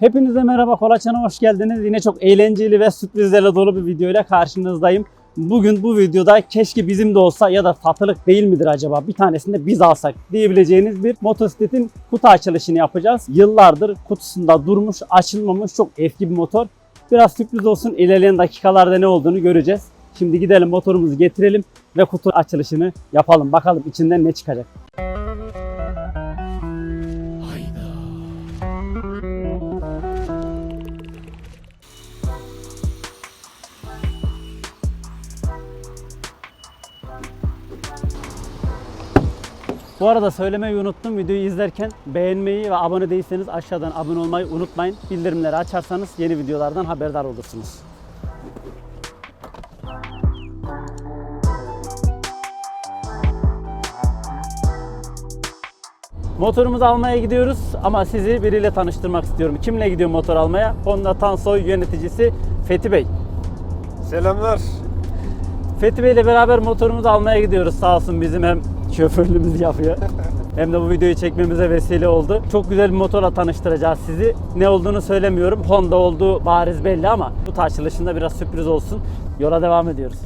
Hepinize merhaba Kolaçan'a hoş geldiniz. Yine çok eğlenceli ve sürprizlerle dolu bir videoyla karşınızdayım. Bugün bu videoda keşke bizim de olsa ya da satılık değil midir acaba bir tanesini de biz alsak diyebileceğiniz bir motosikletin kutu açılışını yapacağız. Yıllardır kutusunda durmuş, açılmamış çok eski bir motor. Biraz sürpriz olsun ilerleyen dakikalarda ne olduğunu göreceğiz. Şimdi gidelim motorumuzu getirelim ve kutu açılışını yapalım. Bakalım içinden ne çıkacak. Bu arada söylemeyi unuttum. Videoyu izlerken beğenmeyi ve abone değilseniz aşağıdan abone olmayı unutmayın. Bildirimleri açarsanız yeni videolardan haberdar olursunuz. Motorumuzu almaya gidiyoruz ama sizi biriyle tanıştırmak istiyorum. Kimle gidiyor motor almaya? Honda Tansoy yöneticisi Fethi Bey. Selamlar. Fethi Bey ile beraber motorumuzu almaya gidiyoruz. Sağ olsun bizim hem şoförlüğümüzü yapıyor. hem de bu videoyu çekmemize vesile oldu. Çok güzel bir motorla tanıştıracağız sizi. Ne olduğunu söylemiyorum. Honda olduğu bariz belli ama bu tartışılışında biraz sürpriz olsun. Yola devam ediyoruz.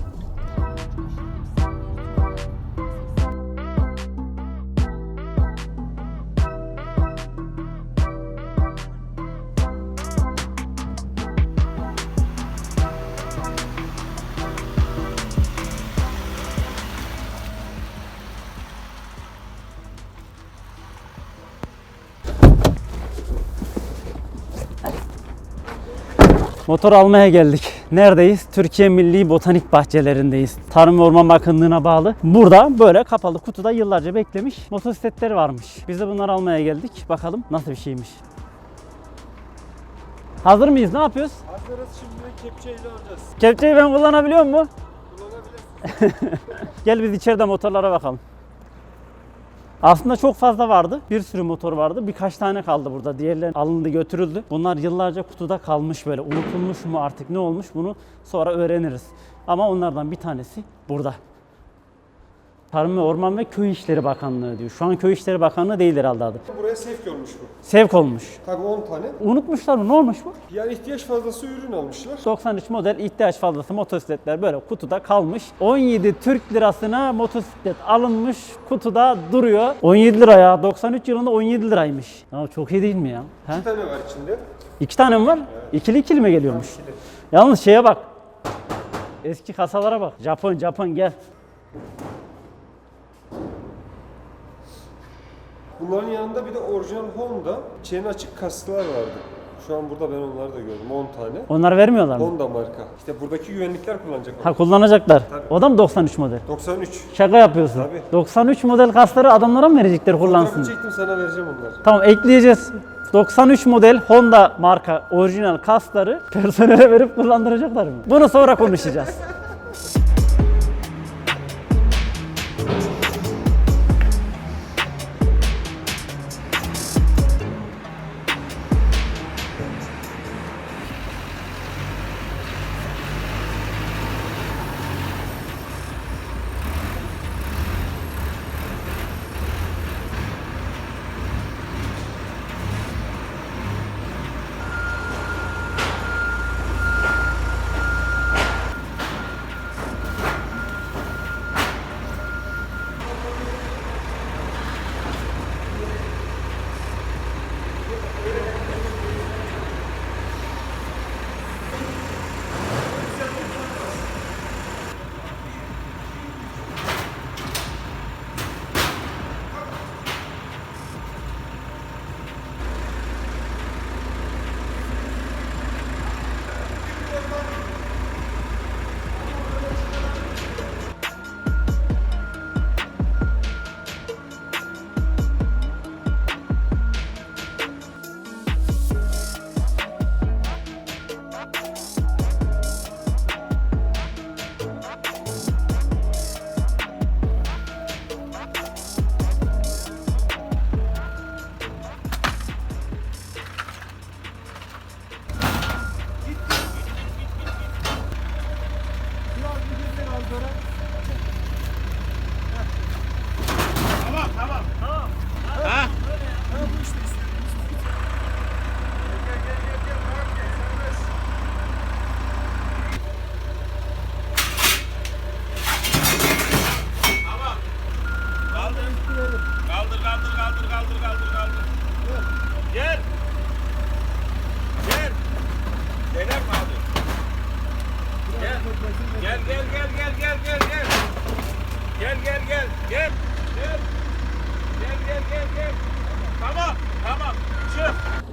Motor almaya geldik. Neredeyiz? Türkiye Milli Botanik Bahçelerindeyiz. Tarım ve Orman Bakanlığı'na bağlı. Burada böyle kapalı kutuda yıllarca beklemiş motosikletleri varmış. Biz de bunları almaya geldik. Bakalım nasıl bir şeymiş. Hazır mıyız? Ne yapıyoruz? Hazırız şimdi kepçeyle alacağız. Kepçeyi ben kullanabiliyor mu? Kullanabilirsin. Gel biz içeride motorlara bakalım. Aslında çok fazla vardı. Bir sürü motor vardı. Birkaç tane kaldı burada. Diğerleri alındı götürüldü. Bunlar yıllarca kutuda kalmış böyle. Unutulmuş mu artık ne olmuş bunu sonra öğreniriz. Ama onlardan bir tanesi burada. Tarım ve Orman ve Köy İşleri Bakanlığı diyor. Şu an Köy İşleri Bakanlığı değil herhalde adı. Buraya sevk olmuş bu. Sevk olmuş. Tabii 10 tane. Unutmuşlar mı? Ne olmuş bu? Yani ihtiyaç fazlası ürün almışlar. 93 model ihtiyaç fazlası motosikletler böyle kutuda kalmış. 17 Türk lirasına motosiklet alınmış kutuda duruyor. 17 lira ya. 93 yılında 17 liraymış. Ya çok iyi değil mi ya? He? Bir tane var içinde. İki tane mi var? İkili ikili mi geliyormuş? İkili. Yalnız şeye bak. Eski kasalara bak. Japon Japon gel. Bunların yanında bir de orijinal Honda çeni açık kasklar vardı. Şu an burada ben onları da gördüm 10 tane. Onlar vermiyorlar mı? Honda marka. İşte buradaki güvenlikler kullanacak. Ha kullanacaklar. Tabii. O da mı 93 model? 93. Şaka yapıyorsun. Tabii. 93 model kasları adamlara mı verecekler Fotoğrafı kullansın? çektim sana vereceğim onları. Tamam ekleyeceğiz. 93 model Honda marka orijinal kasları personele verip kullandıracaklar mı? Bunu sonra konuşacağız.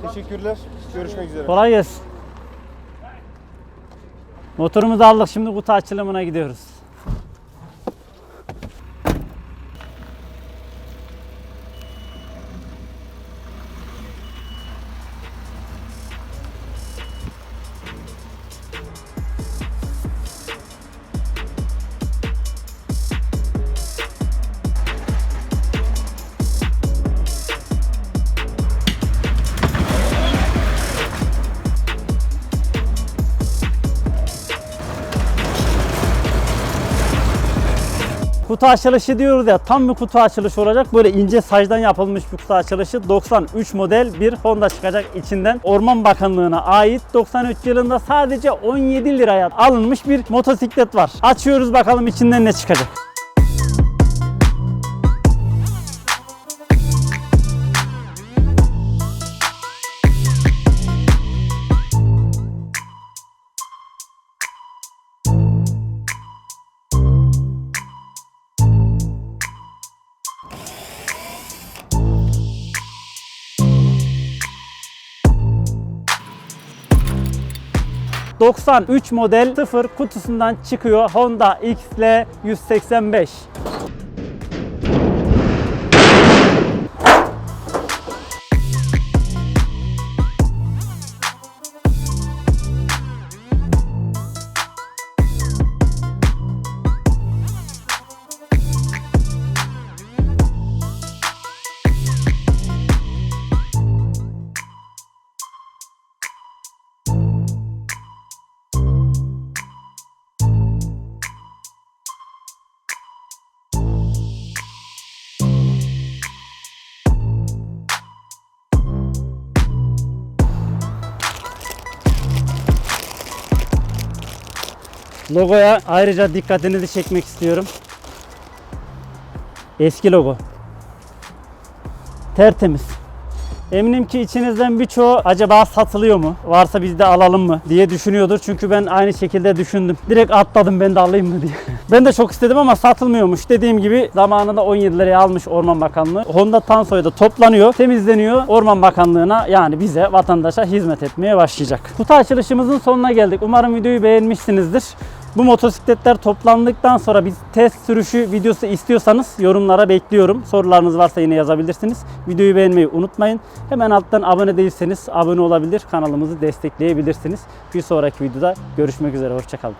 Teşekkürler. Görüşmek üzere. Kolay gelsin. Motorumuzu aldık şimdi kutu açılımına gidiyoruz. Kutu açılışı diyoruz ya tam bir kutu açılışı olacak. Böyle ince sacdan yapılmış bir kutu açılışı. 93 model bir Honda çıkacak içinden. Orman Bakanlığı'na ait 93 yılında sadece 17 liraya alınmış bir motosiklet var. Açıyoruz bakalım içinden ne çıkacak. ...93 model 0 kutusundan çıkıyor Honda XL 185. Logoya ayrıca dikkatinizi çekmek istiyorum. Eski logo. Tertemiz. Eminim ki içinizden birçoğu acaba satılıyor mu? Varsa biz de alalım mı diye düşünüyordur. Çünkü ben aynı şekilde düşündüm. Direkt atladım ben de alayım mı diye. ben de çok istedim ama satılmıyormuş. Dediğim gibi zamanında 17 liraya almış Orman Bakanlığı. Honda Tansoy'da toplanıyor, temizleniyor. Orman Bakanlığı'na yani bize vatandaşa hizmet etmeye başlayacak. Kutu açılışımızın sonuna geldik. Umarım videoyu beğenmişsinizdir. Bu motosikletler toplandıktan sonra bir test sürüşü videosu istiyorsanız yorumlara bekliyorum. Sorularınız varsa yine yazabilirsiniz. Videoyu beğenmeyi unutmayın. Hemen alttan abone değilseniz abone olabilir, kanalımızı destekleyebilirsiniz. Bir sonraki videoda görüşmek üzere, hoşçakalın.